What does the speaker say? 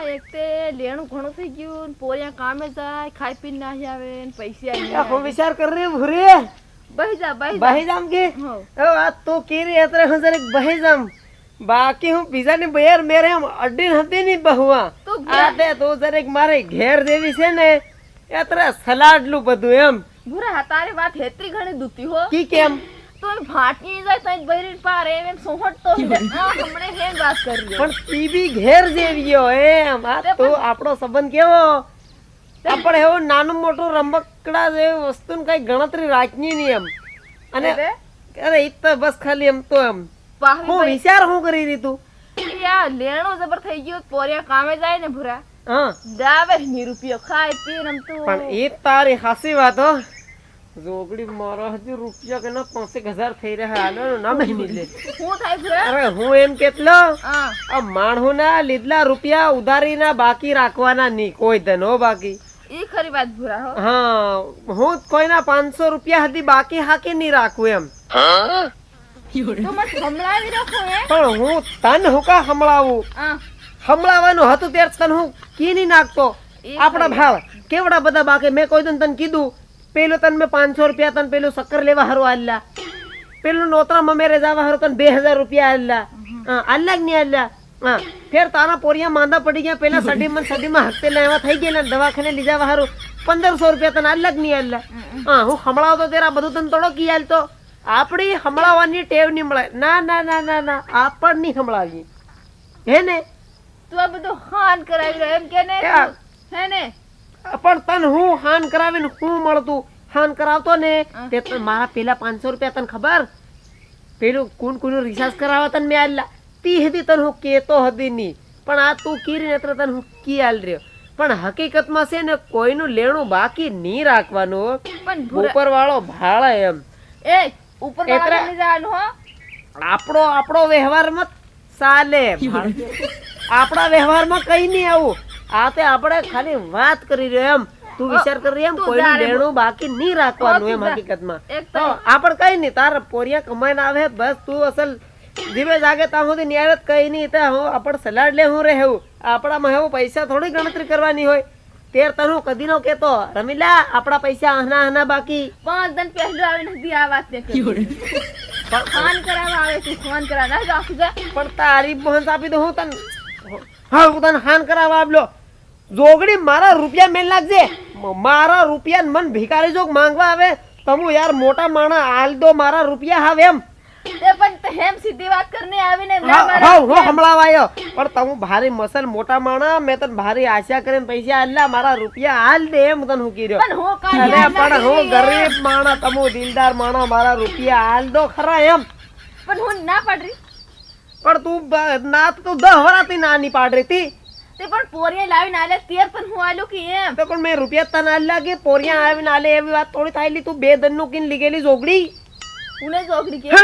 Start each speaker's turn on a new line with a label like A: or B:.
A: આ એક તે લેણું ઘણું થઈ ગયું ને પોરિયા કામે જાય ખાઈ પીને નાહી આવે ને પૈસા નહીં
B: આ હું
A: આવે.
B: વિચાર કરી રહી ભૂરી
A: બહી જા બહી જા
B: બહી જામ કે આ તું કીરી એટલે હું જરીક બહી જામ બાકી હું બીજાની બહેર મેરે એમ અડીન હતી ની બહુઆ.
A: તું
B: આ તે તું જરીક મારે ઘેર દેવી છે ને એટલે સલાડલું બધું એમ.
A: ભૂરા તારી વાત હેતરી ઘણી દુતી હો.
B: કી કેમ?
A: તો ફાટી જાય તો બૈરી પાર એમ એમ સોહટતો હમણે હેમ વાત કરી
B: પણ તી ઘેર જેવીયો એમ. આ
A: તો
B: આપણો સંબંધ કેવો? આપણે એવો નાનું મોટું રમકડા જેવી વસ્તુ કઈ ગણતરી રાખની નહીં એમ. અને અરે ઈ તો બસ ખાલી એમ તો એમ. હું વિચાર હું કરી રહી તું?
A: લેણો જબર થઈ ગયો પોરિયા કામે જાય ને ભૂરા.
B: હા.
A: દાવે ની રૂપિયો ખાઈ પી રમતું.
B: પણ એ તારી હાસી વાત હો. જોગડી મારા હજી રૂપિયા કે ના પાંસેક હજાર થઈ રહ્યા હાલો ના મહિની લે
A: શું થાય ભૂરા
B: અરે હું એમ કેટલો? આ માણહુ ના લીધલા રૂપિયા ઉધારી ના બાકી રાખવાના નહીં કોઈ ધનો બાકી.
A: ઈ ખરી વાત ભૂરા હો.
B: હા હું કોઈના પાંચસો રૂપિયા હતી બાકી હાકી નહીં રાખું એમ. પણ હું તન હુકા હમણાવું હમળાવાનું હતું ત્યારે તન હું કી નહીં નાખતો આપણા ભાવ કેવડા બધા બાકી? મેં કોઈ તને કીધું પેલું તન મેં પાંચસો રૂપિયા તન પેલું શક્કર લેવા હારું આલ્લા. પેલું નોતરા મમેરે જવા હારું તન બે હજાર રૂપિયા આલ્લા. આલ્લા કે નહીં આલ્લા? હા ફેર તારા પોરિયા માંદા પડી ગયા પેલા સડીમાં સડીમાં હકતે લેવા થઈ ગયા ને દવાખાને લઈ જવા હારું. પંદરસો રૂપિયા તને આલ્યા કે નહીં આલ્લા? હા હું હમણાવતો તેરા બધું તને તોડો કી આલતો. આપણી હમણાવવાની ટેવ નહીં મળે. ના ના ના ના ના આપણ નહીં હમણાવીએ હે ને?
A: તું આ બધું હાન કરાવી રહ્યો એમ કે ને. હે ને?
B: પણ તને હું હાન કરાવીને હું મળતું? હાન કરાવતો ને? તે મારા પેલા પાંચસો રૂપિયા તને ખબર? પેલું કુન કુન રિચાર્જ કરાવવા તને મેં આલ્લા તી હતી તને હું કેતો હતી નહીં પણ આ તું કીરી નેત્ર તને હું કી આલ રહ્યો. પણ હકીકતમાં છે ને કોઈનું લેણું બાકી નહીં રાખવાનું.
A: પણ
B: ઉપર વાળો ભાળે એમ.
A: એ ઉપર
B: આપણો આપણો વ્યવહારમાં ચાલે. આપણા વ્યવહારમાં કઈ નહીં આવું. આ તે આપણે ખાલી વાત કરી રહ્યો એમ. તું વિચાર કરી એમ કોઈનું લેણું બાકી નહીં રાખવાનું એમ
A: જા.
B: હકીકતમાં. આપણે કઈ નહીં તાર પોરિયા કમાઈને આવે બસ તું અસલ ધીમે જાગે ત્યાં સુધી નિયારત કઈ નહીં. ત્યાં હું આપણે સલાડ લે હું રહેવું. આપણામાં એવું પૈસા થોડી ગણતરી કરવાની હોય. તેર તને હું કદી નો કેતો. રમીલા આપણા પૈસા આના આના બાકી.
A: પાંચ દિન પહેલો આવે નથી આ વાત ને ફોન કરાવવા આવે છે ફોન કરાવ ના રાખી
B: પણ તારી મોહન આપી દઉં હું તને. હા હું તને હાન કરાવવા આવ્યો જોગડી મારા રૂપિયા મેલ નાખજે. મ- મારા રૂપિયા મન ભિખારી જોગ માંગવા આવે. તમુ યાર મોટા માણા હાલ દો મારા રૂપિયા હાવ એમ.
A: એ પણ તે હેમ સીધી વાત કરીને આવીને ના મારા
B: હા, હું હમણાં આવ્યો પણ તમે ભારી મસલ મોટા માણા મેં તને ભારી આશા કરીને પૈસા આલ્યા મારા રૂપિયા હાલ દે એમ તને હું કીધું
A: પણ હું કાઢી
B: પણ હું ગરીબ માણા તમુ દિલદાર માણા મારા રૂપિયા હાલ દો ખરા એમ.
A: પણ હું ના પાડરી.
B: પણ તું ના તું દહ વરાથી ના પાડરી તી.
A: તે પણ પોરિયા લાવીને આલે તેર પણ હું આલું કે એમ
B: તો પણ મેં રૂપિયા તને આલ્યા કે પોરિયા આવીને આલે એવી વાત થોડી થાયલી તું બે દનનું કિન લીગેલી જોગડી
A: ઉને જોગડી કે!